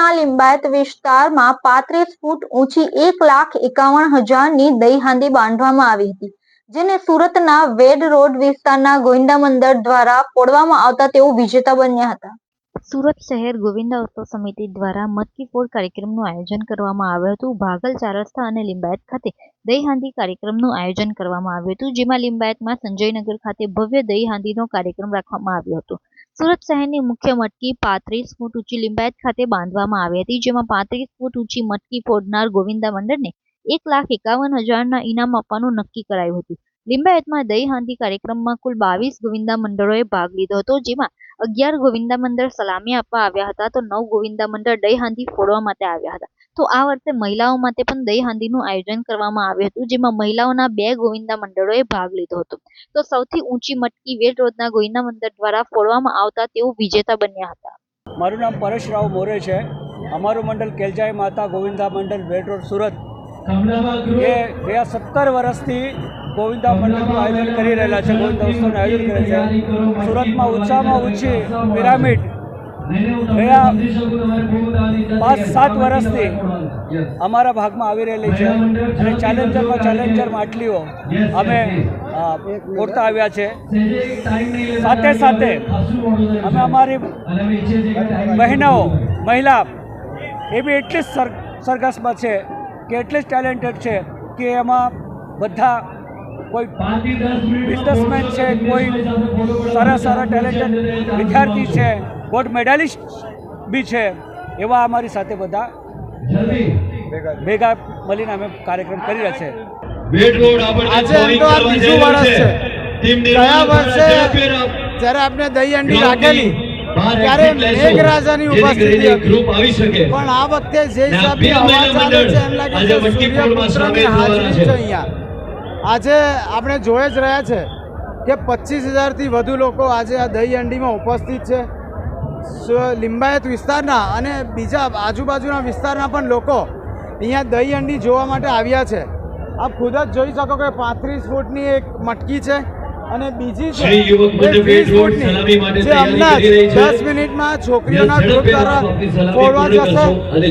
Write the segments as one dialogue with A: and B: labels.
A: સુરતના લિંબાયત વિસ્તારમાં પાંત્રીસ ફૂટ ઊંચી એક લાખ એકાવન હજારની દહી હાંડી બાંધવામાં આવી હતી, જેને સુરતના વેડ રોડ વિસ્તારના ગોવિંદા મંદિર દ્વારા ફોડવામાં આવતા તેઓ વિજેતા બન્યા હતા. સુરત શહેર ગોવિંદા ઉત્સવ સમિતિ દ્વારા મટકી ફોડ કાર્યક્રમનું આયોજન કરવામાં આવ્યું હતું. ભાગલ ચારસ્તા અને લિંબાયત ખાતે દહીહાંડી કાર્યક્રમનું આયોજન કરવામાં આવ્યું હતું, જેમાં લિંબાયતમાં સંજયનગર ખાતે ભવ્ય દહી હાંડીનો કાર્યક્રમ રાખવામાં આવ્યો હતો. સુરત શહેરની મુખ્ય મટકી પાંત્રીસ ફૂટ ઊંચી લિંબાયત ખાતે બાંધવામાં આવી હતી, જેમાં પાંત્રીસ ફૂટ ઊંચી મટકી ફોડનાર ગોવિંદા મંડળને એક લાખ એકાવન હજારના ઇનામ આપવાનું નક્કી કરાયું હતું. લિંબાયતમાં દહી હાંડી કાર્યક્રમમાં કુલ બાવીસ ગોવિંદા મંડળોએ ભાગ લીધો હતો, જેમાં અગિયાર ગોવિંદા મંડળ સલામી આપવા આવ્યા હતા, તો નવ ગોવિંદા મંડળ દહીં હાંડી ફોડવા માટે આવ્યા હતા. તો આ વર્ષે મહિલાઓ માટે પણ દહી હાંડીનું આયોજન કરવામાં આવ્યું હતું, જેમાં મહિલાઓના બે ગોવિંદા મંડળોએ ભાગ લીધો હતો. તો સૌથી ઊંચી મટકી રોડના ગોવિંદા મંડળ દ્વારા ફોડવામાં આવતા તેઓ વિજેતા બન્યા હતા.
B: મારું નામ પરેશરાવ મોરે છે. અમારું મંડળ કેલજાઈ માતા ગોવિંદા મંડળ રોડ સુરત. એ ગયા સત્તર વર્ષથી ગોવિંદા મંડળનું આયોજન કરી રહેલા છે, ગોવિંદા ઉત્સવનું આયોજન કરે છે. સુરતમાં ઊંચામાં ઊંચી પિરામિડ ગયા પાંચ સાત વર્ષથી અમારા ભાગમાં આવી રહેલી છે. અને ચેલેન્જરમાં ચેલેન્જર માટલીઓ અમે મોડતા આવ્યા છે. સાથે સાથે અમે અમારી મહિનાઓ મહિલા એ બી એટલી જ સર સરઘસમાં છે કે એટલી જ ટેલેન્ટેડ છે કે એમાં બધા કોઈ બિઝનેસમેન છે, કોઈ સારા સારા ટેલેન્ટેડ વિદ્યાર્થી છે ગોલ્ડ મેડાલિસ્ટ બી છે, એવા અમારી સાથે બધા ભેગા મળીને અમે કાર્યક્રમ કરી રહ્યા છે.
C: આજે આ બીજું વર્ષ છે. ગયા વર્ષે જ્યારે આપણે દહીં અંડી રાખેલી, ત્યારે મેઘરાજાની ઉપસ્થિતિ હતી. પણ આ વખતે જે હિસાબે હવા છે, એમ લાગે છે અહીંયા. આજે આપણે જોઈ જ રહ્યા છે કે પચીસ હજારથી વધુ લોકો આજે આ દહી હંડીમાં ઉપસ્થિત છે. લિંબાયત વિસ્તારના અને બીજા આજુબાજુના વિસ્તારના પણ લોકો અહીંયા દહી હંડી જોવા માટે આવ્યા છે. આપ ખુદ જ જોઈ શકો કે પાંત્રીસ ફૂટની એક મટકી છે અને બીજી છે
D: શ્રી યુવક મંડળ
C: એ 20
D: વેટ રોડ
C: ફૂટની,
D: સલામી માટે
C: જે હમણાં. દસ મિનિટમાં છોકરીઓના ગ્રુપ દ્વારા ફોડવા જશે.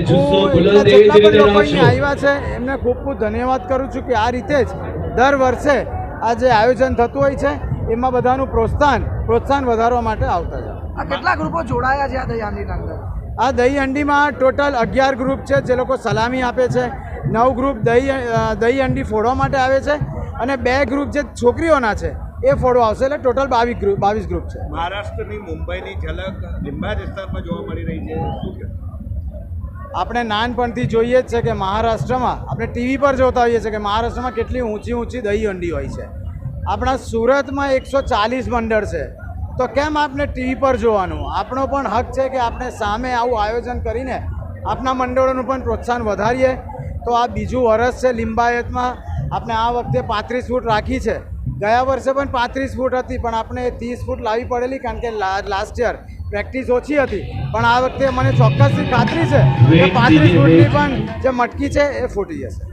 C: હું જેટલા પણ લોકો અહીંયા આવ્યા છે. એમને ખૂબ ખૂબ ધન્યવાદ કરું છું કે આ રીતે જ દર વર્ષે આ જે આયોજન થતું હોય છે એમાં બધાનું પ્રોત્સાહન પ્રોત્સાહન વધારવા માટે આવતા છે
E: કેટલા ગ્રુપો જોડાયા છે આ દયાનની અંદર?
C: આ દહી હંડીમાં ટોટલ અગિયાર ગ્રુપ છે જે લોકો સલામી આપે છે. નવ ગ્રુપ દહી અ, હંડી ફોડવા માટે આવે છે અને બે ગ્રુપ જે છોકરીઓના છે એ ફોડવા આવશે એટલે ટોટલ બાવીસ ગ્રુપ બાવીસ ગ્રુપ છે.
F: મહારાષ્ટ્રની મુંબઈની ઝલક લીંબા વિસ્તારમાં જોવા મળી રહી છે. શું?
C: આપણે નાનપણથી જોઈએ જ છે કે મહારાષ્ટ્રમાં, આપણે ટીવી પર જોતા હોઈએ છીએ કે મહારાષ્ટ્રમાં કેટલી ઊંચી ઊંચી દહી હંડી હોય છે. આપણા સુરતમાં એકસો ચાલીસ મંડળ છે. તો કેમ આપણે ટીવી પર જોવાનું? આપણો પણ હક છે કે આપણે સામે આવું આયોજન કરીને આપણા મંડળોનું પણ પ્રોત્સાહન વધારીએ. તો આ બીજું વર્ષ છે લિંબાયતમાં. આપણે આ વખતે પાંત્રીસ ફૂટ રાખી છે. ગયા વર્ષે પણ પાંત્રીસ ફૂટ હતી, પણ આપણે ત્રીસ ફૂટ લાવી પડેલી કારણ કે લાસ્ટ યર પ્રેક્ટિસ ઓછી હતી પણ આ વખતે મને ચોક્કસથી ખાતરી છે કે પાંત્રીસ ફૂટની પણ જે મટકી છે એ ફૂટી જશે.